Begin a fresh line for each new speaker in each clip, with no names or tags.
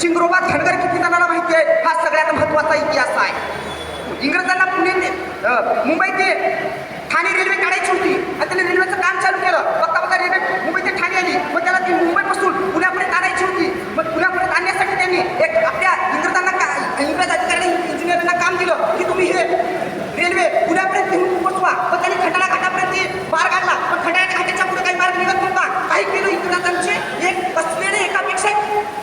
शिंगरोबा धनगर किती जणांना माहिती आहे? हा सगळ्यात महत्त्वाचा इतिहास आहे. इंग्रजांना पुणे ते मुंबई ते ठाणे रेल्वे काढायची होती. आणि त्याने रेल्वेचं काम चालू केलं. बघता बघता रेल्वे मुंबई ते ठाणे आली. मग त्याला ती मुंबईपासून पुण्यापर्यंत आणायची होती. मग पुण्यापर्यंत आणण्यासाठी त्यांनी एक आपल्या इंग्रजांना का इंग्रज अधिकाऱ्यांनी इंजिनियरांना काम दिलं की तुम्ही हे रेल्वे पुण्यापर्यंत घेऊन पोहोचवा मग त्यांनी खंडाळा घाटापर्यंत ते मार्ग आणला पण खंडाळा घाटाच्या पुढे काही मार्ग निघत नव्हता. काही केलं इंग्रजांचे एक बसलेले एकापेक्षा एक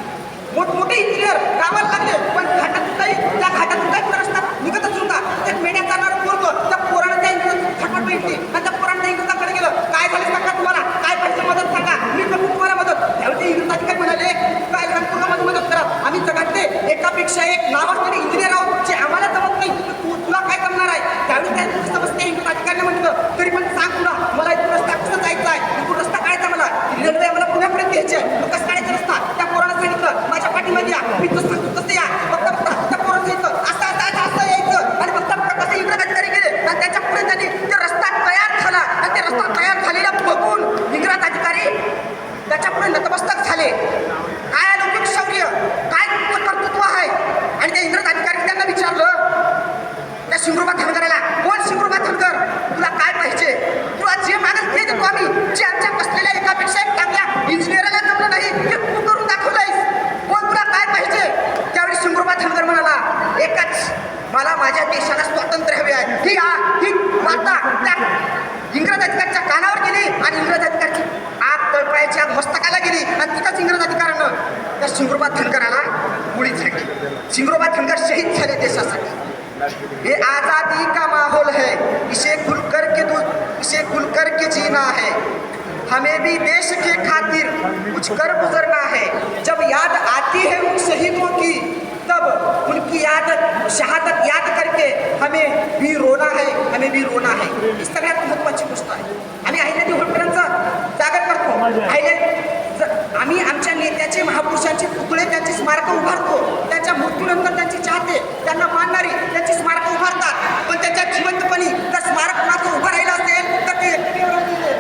मोठमोठे इंजिनियर कामाला लागले. पण घाटातून काही त्या घाटातून काही रस्ता निघतच नव्हता त्या मेड्यात जाणार पोरग त्या पोरानं त्या इंग्रज थटपट भेटली आणि त्या पोरानं त्या इंग्रजांकडे गेलं काय झालं सांगा तुम्हाला काय पाहिजे मदत सांगा मी करतो तुम्हाला मदत त्यावेळी ते इंग्रज अधिकारी म्हणाले काय रणपूर्ण माझी मदत करा आम्ही जगातले एकापेक्षा एक नावाजलेले इंजिनियर आहोत जे आम्हाला जमत नाही तर तू तुला काय करणार आहे त्यावेळी त्या समजते इंग्रज अधिकाऱ्याने म्हटलं तरी पण सांग तुला मला इथून रस्ता कसा जायचा आहे इथून रस्ता काढायचा मला रेल्वे मला पुण्यापर्यंत यायची आहे मग कसं काढायचा रस्ता त्या पोरानं सांगितलं माझ्या पाठीमध्ये या मी जसं सांगतो तसं या बघता बघता त्या पोरानं सांगितलं असं असं असं असं यायचं आणि बघता बघता कसं इंग्रज अधिकारी गेले आणि त्याच्या पुढे त्यांनी ते रस्ता तयार झाला आणि ते रस्ता तयार झालेला बघून इंग्रज अधिकारी त्याच्यापुढे नतमस्तक झाले. काय अलौकिक शौर्य? काय कर्तृत्व आहे? आणि त्या इंग्रज अधिकारी त्यांना विचारलं त्या शिंगरुबा धनगराला कोण शिंगरुबा धनगर? तुला काय पाहिजे? तुला जे मागेल ते देतो आम्ही. जे आमच्या बसलेल्या एकापेक्षा एक चांगल्या इंजिनियरला जमलं नाही ते तू करून दाखवलंयस. कोण तुला काय पाहिजे? त्यावेळी शिंगरुबा धनगर म्हणाला एकच मला माझ्या देशाला स्वातंत्र्य हवे आहे. ही आ- ही वार्ता त्या इंग्रज अधिकारी त्या शिंगरुबा धनगराला गोळी झाडली शिंगरुबा धनगर शहीद झाले देशासाठी. ये आज़ादी का माहौल है? इसे खुल कर के इसे खुल कर के जीना है. हमें भी देश के खातिर कुछ कर गुजरना है। जब याद आती है उन शहीदों की, तब उनकी याद, शहादत याद करके हमें भी रोना है, हमें भी रोना है। इस सगळ्यात पुतळे त्यांची त्याच्या उभारतो मृत्यूनंतर त्यांची चाहते त्यांना मानणारी त्यांची स्मारकं उभारतात पण त्यांच्या जिवंतपणी जर स्मारक कुणाचं उभं राहिलं असेल तर ते एकटेवर राहिलेले.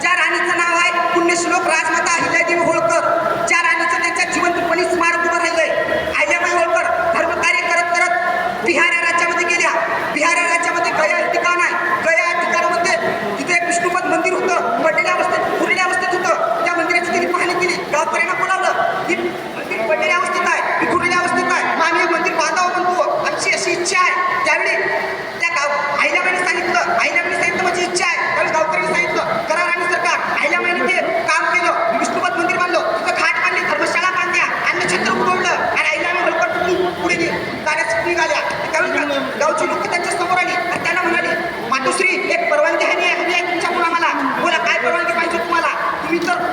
ज्या राणीचं नाव आहे पुण्यश्लोक राजमाता अहिल्यादेवी होळकर ज्या राणीचं त्यांच्या जिवंतपणी स्मारक उभं राहिलंय अहिल्याबाई होळकर धर्मकार्य करत करत बिहार या राज्यामध्ये गेल्या बिहार या राज्यामध्ये गया हे ठिकाण आहे गया या ठिकाणामध्ये तिथे एक विष्णुपद मंदिर होतं पडलेल्या अवस्थेत खुरलेल्या अवस्थेत होतं त्या मंदिराची तिने पाहणी केली गावकऱ्यांना बोलावलं की मंदिर पडलेल्या अवस्थेत आहे की खुरलेल्या अवस्थेत आहे मग आम्ही हे मंदिर बांधावं म्हणतो आमची अशी इच्छा आहे त्यावेळी त्या गाव आईल्याबाईने सांगितलं आईल्याबाईने सांगितलं माझी इच्छा आहे त्यावेळी गावकऱ्यांनी सांगितलं करा राणी सरकार आईल्याबाईने ते काम केलं विष्णुपद मंदिर बांधलं तिथं घाट बांधली धर्मशाळा बांधल्या अन्नछत्र उगवलं आणि आईल्याबाई होळकर तिथून पुढे गे- गाड्या निघाल्या त्यावेळी गा- गावची लोक त्यांच्यासमोर आली आणि त्यांना म्हणाली मातोश्री एक परवानगी हवी आहे हवी आहे तुमच्याकडून आम्हाला बोला काय परवानगी पाहिजे तुम्हाला तुम्ही तर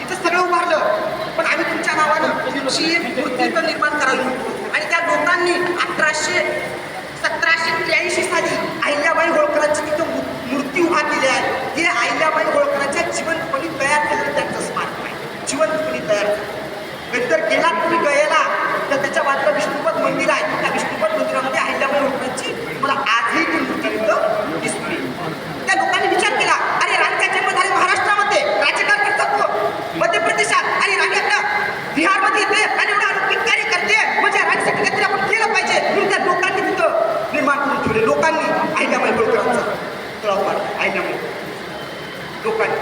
इथं सगळं उभारलं पण आम्ही तुमच्या नावानं तुमची एक मूर्ती इथं निर्माण करावी आणि त्या लोकांनी अठराशे सतराशे त्र्याऐंशी साली अहिल्याबाई होळकरांची तिथं मू- मूर्ती उभा केली आहे हे अहिल्याबाई होळकरांच्या जिवंतपणी तयार केलेलं त्यांचं स्मारक आहे जिवंतपणी तयार केलं कधी जर गेला तुम्ही गयाला तर त्याच्या बाजूला विष्णुपद मंदिर आहे त्या विष्णुपद मंदिरामध्ये अहिल्याबाई होळकरांची मला आजही ती मूर्ती तिथं दिसते त्या लोकांनी विचार केला अरे राणीचा जन्म झाला महाराष्ट्रामध्ये राज्यकारभार करतो मध्य प्रदेशात आणि राणी आपल्या बिहारमध्ये येते आणि एवढं अलौकिक कार्य करते म्हणजे राणीसाठी काहीतरी आपण केलं पाहिजे म्हणून त्या लोकांनी तिथं निर्माण करून ठेवले लोकांनी अहिल्याबाई होळकरांचा तळाव पाडला अहिल्याबाई लोकांनी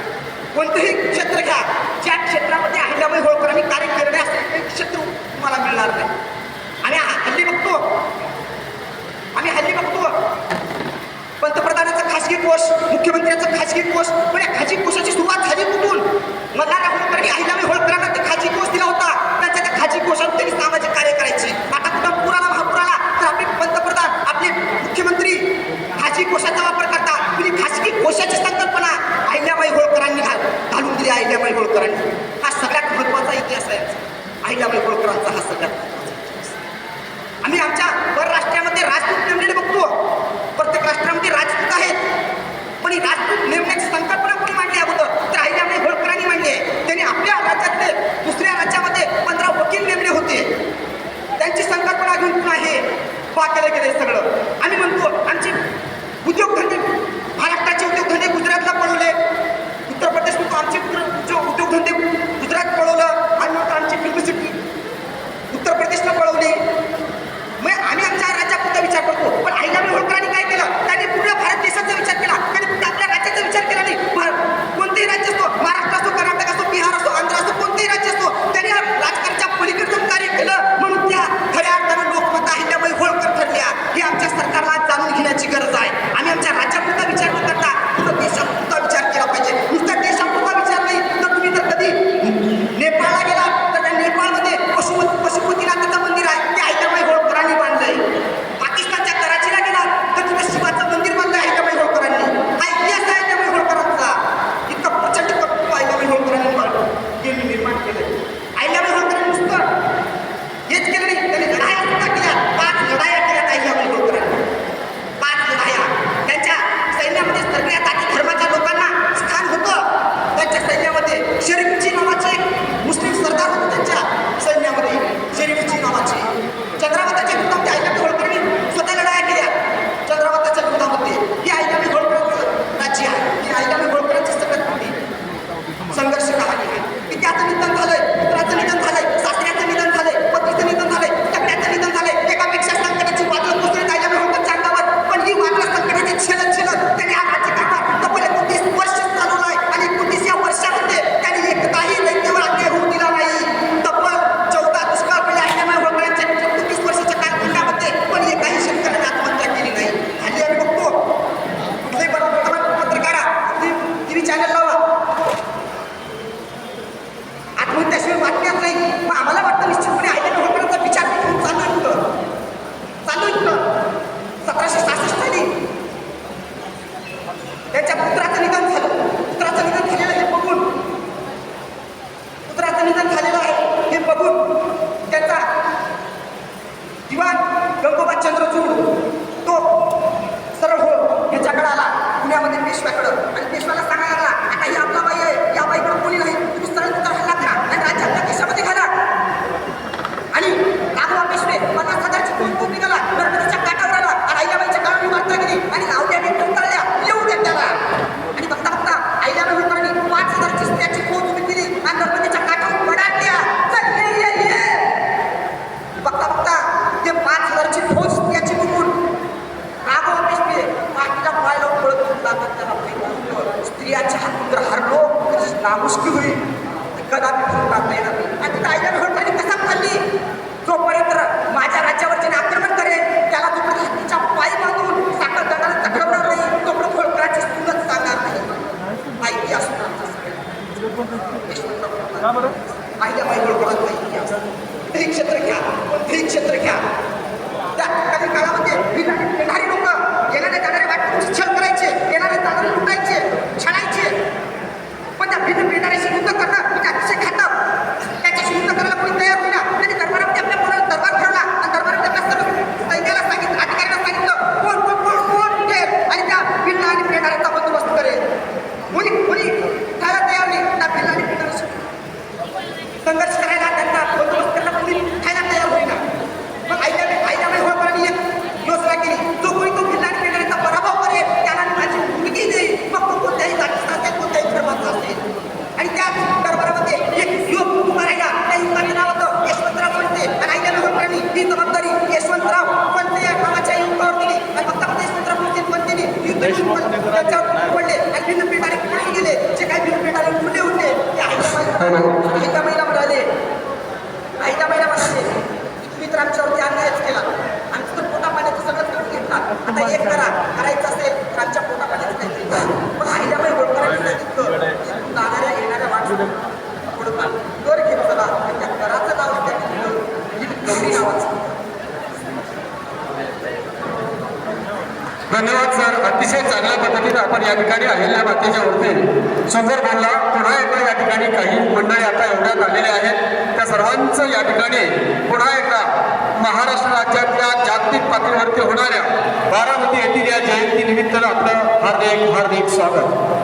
कोणतंही क्षेत्र घ्या ज्या क्षेत्रामध्ये अहिल्याबाई होळकरांनी कार्य केलेले असतील ते क्षेत्र तुम्हाला मिळणार नाही. आणि हल्ली बघतो. आम्ही हल्ली बघतो. पंतप्रधानाचा खासगी कोष मुख्यमंत्र्यांचा खासगी कोष पण या खाजगी कोषाची सुरुवात झाली कुठून? मल्हारराव होळकरांनी अहिल्याबाई होळकरांना ते खाजगी कोष दिला होता त्यांच्या त्या खाजगी कोषात त्यांनी सामाजिक कार्य करायचे आता कुठं पुराला महापूर आला तर आपले पंतप्रधान आपले मुख्यमंत्री खाजगी कोषाचा वापर करतात तुम्ही खाजगी कोषाची संकल्पना अहिल्याबाई होळकरांनी घाल घालून दिली अहिल्याबाई होळकरांनी हा सगळ्यात महत्त्वाचा इतिहास आहे अहिल्याबाई होळकरांचा हा सगळ्यात महत्त्वाचा इतिहास आहे. आम्ही आमच्या परराष्ट्रामध्ये राजदूत नेमलेले बघतो. प्रत्येक राष्ट्रामध्ये राजदूत आहेत. पण ही राजदूत नेमण्याची संकल्पना कोणी मांडली अगोदर? तर अहिल्याबाई होळकरांनी मांडली आहे. त्यांनी आपल्या राज्यातले दुसऱ्या राज्यामध्ये पंधरा वकील नेमले होते. त्यांची संकल्पना घेऊन पुन्हा हे पा केलं गेलं सगळं. आम्ही चॅनल लावा हो? त्याशिवाय बातम्यात नाही. मग आम्हाला वाटतं निश्चितपणे आयलंड होईपर्यंत विचार घेऊन चालू इथं. चालू इथं. सतराशे सहासष्ट साली. त्यांच्या पुत्राचं निधन झालं. पुत्राचं निधन झालेलं हे बघून. पुत्राचं निधन झालेलं आहे हे बघून त्यांचा दिवाण गंगोबा चंद्रचूड तो सरळ हो याच्याकडे आला पुण्यामध्ये पेशव्याकडं. आणि पेशव्याला का बरं? पहिल्या पाहिजे हे क्षेत्र घ्या हे क्षेत्र घ्या एक करा. येणाऱ्या कर चला
धन्यवाद सर. अतिशय चांगल्या पद्धतीने आपण या ठिकाणी अहिल्या मातेच्या वरती सुंदर बोलला पुन्हा एकदा या ठिकाणी काही मंडळी आता एवढ्यात आलेले आहेत. त्या सर्वांचं या ठिकाणी पुन्हा एकदा महाराष्ट्र राज्यातल्या जागतिक पातळीवरती होणाऱ्या बारामती येथील या जयंतीनिमित्तानं आपलं हार्दिक हार्दिक स्वागत.